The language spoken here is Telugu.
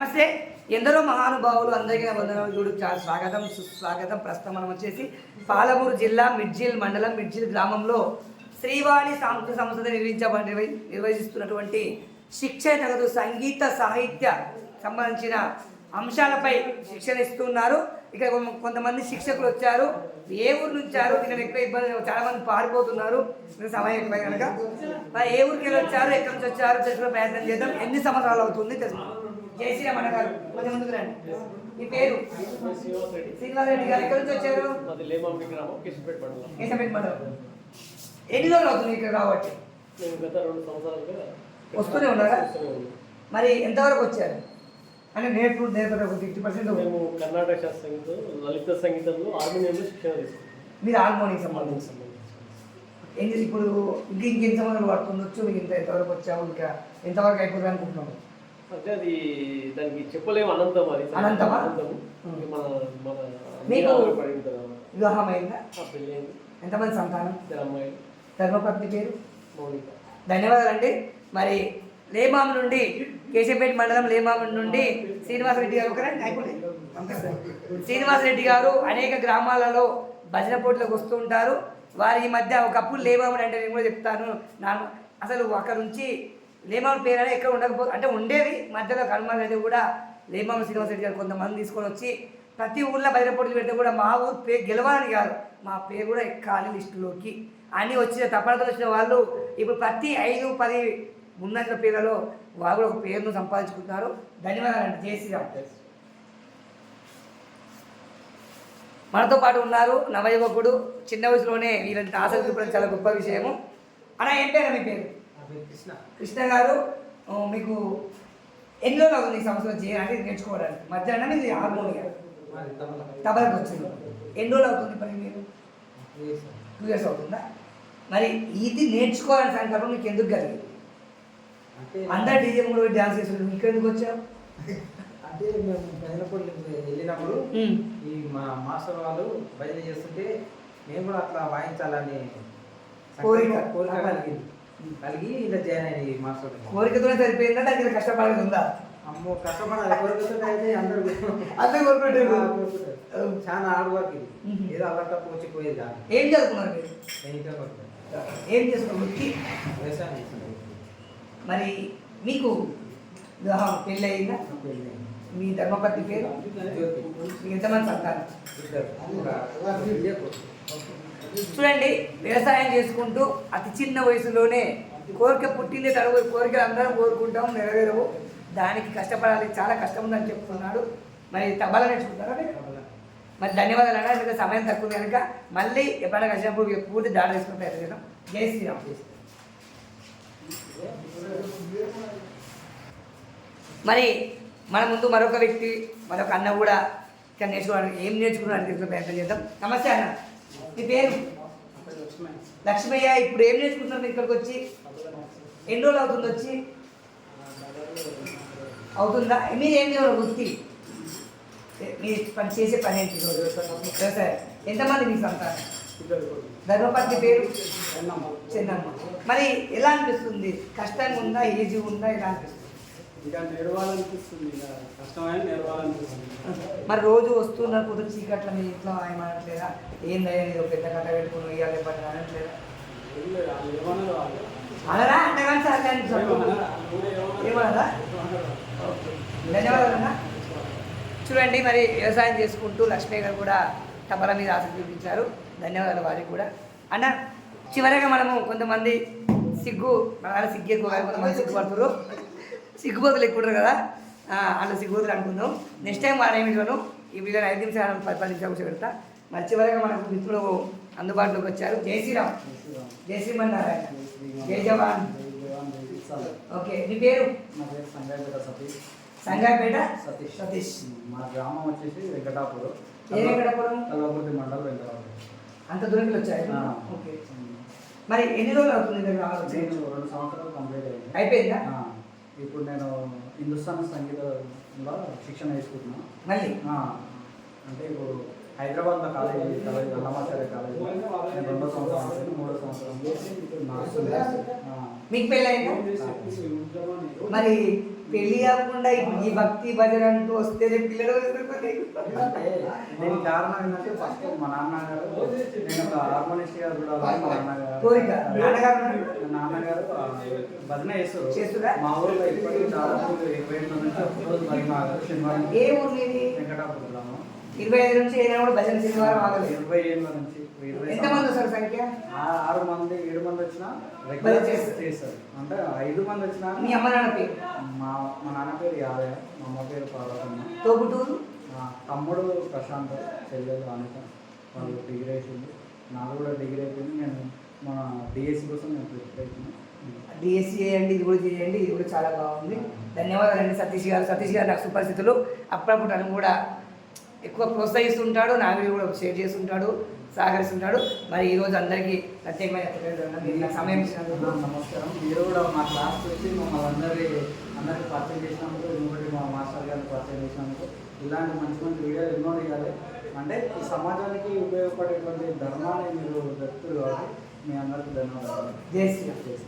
నమస్తే. ఎందరో మహానుభావులు అందరికీ వందనాలు. చూడు చాలా స్వాగతం సుస్వాగతం. ప్రస్తుతం మనం వచ్చేసి పాలమూరు జిల్లా మిడ్జిల్ మండలం మిడ్జిల్ గ్రామంలో శ్రీవాణి సాంస్కృతిక సంస్థ నిర్వహించబడి నిర్వహి- నిర్వహిస్తున్నటువంటి శిక్షణ తరగతి సంగీత సాహిత్య సంబంధించిన అంశాలపై శిక్షణ ఇస్తున్నారు. ఇక్కడ కొంతమంది శిక్షకులు వచ్చారు. ఏ ఊరు నుంచి వచ్చారు ఇక్కడ ఎక్కువ ఇబ్బంది చాలా మంది పారిపోతున్నారు. సమయం ఎక్కువ కనుక మరి ఏ ఊరికి వెళ్ళి వచ్చారు ఎక్కడి నుంచి వచ్చారు తెలుసుకునే ప్రయత్నం చేద్దాం. ఎన్ని సంవత్సరాలు అవుతుంది తెలుసుకుందాం. జై శ్రీరామ్ అన్న గారు కొంచెం ముందుకు రండి. మీ పేరు? శ్రీనివాసరెడ్డి గారు. ఎక్కడి నుంచి వచ్చారు? కిషన్పేట మండలం. ఎన్ని రోజులు అవుతుంది ఇక్కడ సంవత్సరాలుగా వస్తూనే ఉన్నారా. మరి ఎంతవరకు వచ్చారు? అంటే నేర్పు నేర్పడం ఫిఫ్టీ పర్సెంట్ మేము కర్ణాటక శాస్త్ర సంగీతం లలిత సంగీతంలో హార్మోనియంలో శిక్షణ తీసుకున్నాం. మీరు హార్మోనియం సంబంధించి. చేసి ఇప్పుడు ఇంక ఇంకెన్ని సంవత్సరాలు పడుతుండొచ్చు? మీకు ఇంత ఎంతవరకు వచ్చాము? ఇంకా ఎంతవరకు అయిపోతుంది అనుకుంటున్నాము? అంటే అది దానికి చెప్పలేము అనంతం అది. అనంతమా? మన మన మీకు-. వివాహం అయిందా ఎంతమంది సంతానం? అమ్మాయి ధర్మపత్ని పేరు? ధన్యవాదాలండి. మరి లేమాం నుండి కేశంపేట మండలం లేమాం నుండి శ్రీనివాసరెడ్డి గారు. శ్రీనివాసరెడ్డి గారు అనేక గ్రామాలలో భజన పోటీలకు వస్తూ ఉంటారు. వారి మధ్య ఒకప్పుడు లేమాముడు అంటే నేను కూడా చెప్తాను. నాకు అసలు అక్కడ నుంచి లేమాముడు పేరు అనేది ఎక్కడ ఉండకపో అంటే ఉండేది. మధ్యలో కనుమలు అయితే కూడా లేమం శ్రీనివాస రెడ్డి గారు కొంతమంది తీసుకొని వచ్చి ప్రతి ఊళ్ళో భజన పోటీలు పెడితే కూడా మా ఊరు పేరు గెలవాలని కాదు. మా పేరు కూడా ఎక్కాలి లిస్టులోకి. అని వచ్చిన తప్పడతలు వచ్చిన వాళ్ళు ఇప్పుడు ప్రతి ఐదు పది ముందంజల పేర్లలో వాళ్ళు కూడా ఒక పేరును సంపాదించుకుంటున్నారు. ధన్యవాదాలు జై శ్రీరామ్. మనతో పాటు ఉన్నారు నవయువకుడు చిన్న వయసులోనే వీళ్ళంత ఆసక్తి చూపడం చాలా గొప్ప విషయము. అలా ఏం పేరు మీ పేరు? కృష్ణ. కృష్ణ గారు మీకు ఎన్ని రోజులు అవుతుంది ఈ సంవత్సరం చేయడానికి నేర్చుకోవడానికి. మధ్యాహ్నం ఇది మాది తబలా. తబలకు వచ్చింది. ఎన్ని రోజులు అవుతుంది మరి మీరు? టూ ఇయర్స్ అవుతుందా. మరి ఇది నేర్చుకోవాలని సంకల్పం మీకు ఎందుకు కలిగింది? అందరు డీజే కూడా డ్యాన్స్ చేస్తున్నారు. ఇక్కడ ఎందుకు వచ్చావు అంటే మేము బెంగళపల్లి వెళ్ళినప్పుడు. ఈ మా మాస్టర్ వాళ్ళు భజన చేస్తుంటే మేము కూడా అట్లా వాయించాలని కోరిక. కోరిక కలిగింది. కలిగి ఇలా జాయిన్ అయ్యింది ఈ మాస్టర్ కోరికతోనే సరిపోయిందా దగ్గర కష్టపడేది ఉందా అమ్మో కష్టపడాలి కోరికతో అయితే అందరూ అందరూ కోరుకుంటారు. చాలా హార్డ్ వర్క్ ఇది మ్మ్. ఏదో అలర్ట్ వచ్చిపోయేది కాదు ఏం చదువుకున్నారు మీరు. ఏం చేస్తున్నారు వృత్తి వ్యవసాయం. మరి మీకు వివాహం పెళ్ళి అయిందా పెళ్ళి. మీ ధర్మపతి పేరు? యజమాని ఎంతమంది సంతానం. చూడండి వ్యవసాయం చేసుకుంటూ అతి చిన్న వయసులోనే కోరిక పుట్టింది తడవ కోరికలు అందరం కోరుకుంటాం నెరవేరవు. దానికి కష్టపడాలి చాలా కష్టం ఉందని చెప్తున్నాడు. మరి తబలా నేర్చుకుంటారా మరి? ధన్యవాదాలు అన్న ఎందుకంటే సమయం తక్కువ కనుక మళ్ళీ ఎప్పుడైనా కలిసినప్పుడు పూర్తి దాడి చేసుకుని ప్రయత్నం జై శ్రీరామ్. మరి మన ముందు మరొక వ్యక్తి మరొక అన్న కూడా ఇక్కడ నేర్చుకోవడానికి ఏం నేర్చుకున్నాడని తెలుసుకునే ప్రయత్నం చేద్దాం. నమస్తే అన్న. మీ పేరు? లక్ష్మయ్య ఇప్పుడు ఏం నేర్చుకుంటున్నారు? మీరు ఇక్కడికి వచ్చి ఎన్ని రోజులు అవుతుంది వచ్చి? అవుతుందా? మీరు ఏం చేయాలి వృత్తి? ఏ- మీ పని చేసే పని ఏంటి వ్యవసాయం. ఎంతమంది మీ సంతానం ధర్మపతి పేరు? చెన్నమ్మ. మరి ఎలా అనిపిస్తుంది? కష్టంగా ఉందా? ఈజీ ఉందా? ఎలా అనిపిస్తుంది? మరి రోజు వస్తున్నారు పొద్దు చీకట్ల మీ ఇంట్లో ఏందయ్యా ఇది ఒక పెద్ద కట్ట పెట్టుకుని వేయాలి పట్టిన అనట్లేదా? ఏం అనరా? అంటే కానీ సార్ కానీ? ఓకే. ధన్యవాదాలన్నా చూడండి మరి వ్యవసాయం చేసుకుంటూ లక్ష్మీ గారు కూడా తబల మీద ఆసక్తి చూపించారు. ధన్యవాదాలు వారికి కూడా. అన్న చివరగా మనము కొంతమంది సిగ్గు మన సిగ్గు కొంతమంది సిగ్గుపడుతున్నారు సిగ్గుబోతులు ఎక్కువ కదా? అట్లా సిగ్గుబోతులు అనుకుందాం. నెక్స్ట్ టైం వాడు ఏమి చూడను ఈ వీడియో ఐదు నిమిషాలు పది పది నిమిషాలు కూర్చోబెడతా మరి చివరగా మనకు మిత్రులు అందుబాటులోకి వచ్చారు. జై శ్రీరామ్. జై శ్రీమన్నారాయణ. జై జవాన్. ఓకే మీ పేరు? నా పేరు సంగాయపేట సతీష్. సంగాపేట సతీష్. సతీష్. మా గ్రామం వచ్చేసి వెంకటాపురం. ఏ వెంకటాపురం? కల్వకుర్తి మండలం వెంకటాపురం. అంత దూరంకి వచ్చాయి. ఓకే. మరి ఎన్ని రోజులు అవుతుంది రెండు సంవత్సరాలు కంప్లీట్ అయింది. అయిపోయిందా? ఇప్పుడు నేను హిందుస్థాన్ సంగీతంలో శిక్షణ తీసుకుంటున్నా. మళ్ళీ? అంటే ఇప్పుడు హైదరాబాద్లో కాలేజీ కాలేజీ అన్నమాచార్య కాలేజీ నేను రెండో సంవత్సరం మూడో సంవత్సరం మీకు ఉంటామని. మరి పెళ్ళి కాకుండా ఈ భక్తి భజన అంటూ వస్తే పిల్లలు దీనికి కారణం ఏంటంటే ఫస్ట్ మా నాన్నగారు నేను ఒక హార్మోనిస్ట్ గారు కూడా మా నాన్నగారు. కోరిక. నాన్నగారు భజన చేస్తారు. చేస్తురా? మా ఊళ్ళో ఇప్పటికీ దాదాపు ఇరవై నుంచి భజన శనివారం. ఏ ఊరు వెంకటాపురం ఇరవై ఐదు నుంచి ఏదైనా కూడా భజన శనివారం ఆగలేదు. ఇరవై ఏళ్ళ నుంచి ఇరవై ఎంతమంది వస్తారు సంఖ్య? ఆ- ఆరు మంది ఏడు మంది వచ్చినా రెగ్యులర్ చేస్తారు. అంటే ఐదు మంది వచ్చినా మీ అమ్మ నాన్న పేరు? మా మా నాన్న పేరు యాదయ్య మా అమ్మ పేరు పార్వతమ్మ. తోబుటూరు మా తమ్ముడు ప్రశాంత్ చెల్లెలు అనిత వాళ్ళు డిగ్రీ అయిపోయింది. నాకు కూడా డిగ్రీ అయిపోయింది. నేను మన డిఎస్సి కోసం నేను ప్రిపేర్ అవుతున్నాను డిఎస్సీ చేయండి ఇది కూడా చేయండి ఇది కూడా చాలా బాగుంది. ధన్యవాదాలండి సతీష్ గారు. సతీష్ గారు నాకు సుపరిస్థితులు అప్పుడప్పుడు నన్ను కూడా ఎక్కువ ప్రోత్సహిస్తుంటాడు నా వీడియో కూడా షేర్ చేస్తుంటాడు సహకరిస్తుంటాడు. మరి ఈరోజు అందరికీ ప్రత్యేకమైన సమయం ఇచ్చినందుకు. నమస్కారం. మీరు కూడా మా క్లాస్ వచ్చి మమ్మల్ని అందరి అందరికి పరిచయం చేసినందుకు ఇంకోటి మా మాస్టర్ గారిని పరిచయం చేసినందుకు ఇలాంటి మంచి మంచి వీడియోలు ఎన్నో తీయాలి అంటే ఈ సమాజానికి ఉపయోగపడేటువంటి ధర్మాన్ని మీరు వ్యక్తులు కాబట్టి మీ అందరికీ ధన్యవాదాలు. జై శ్రీరామ్. చేసి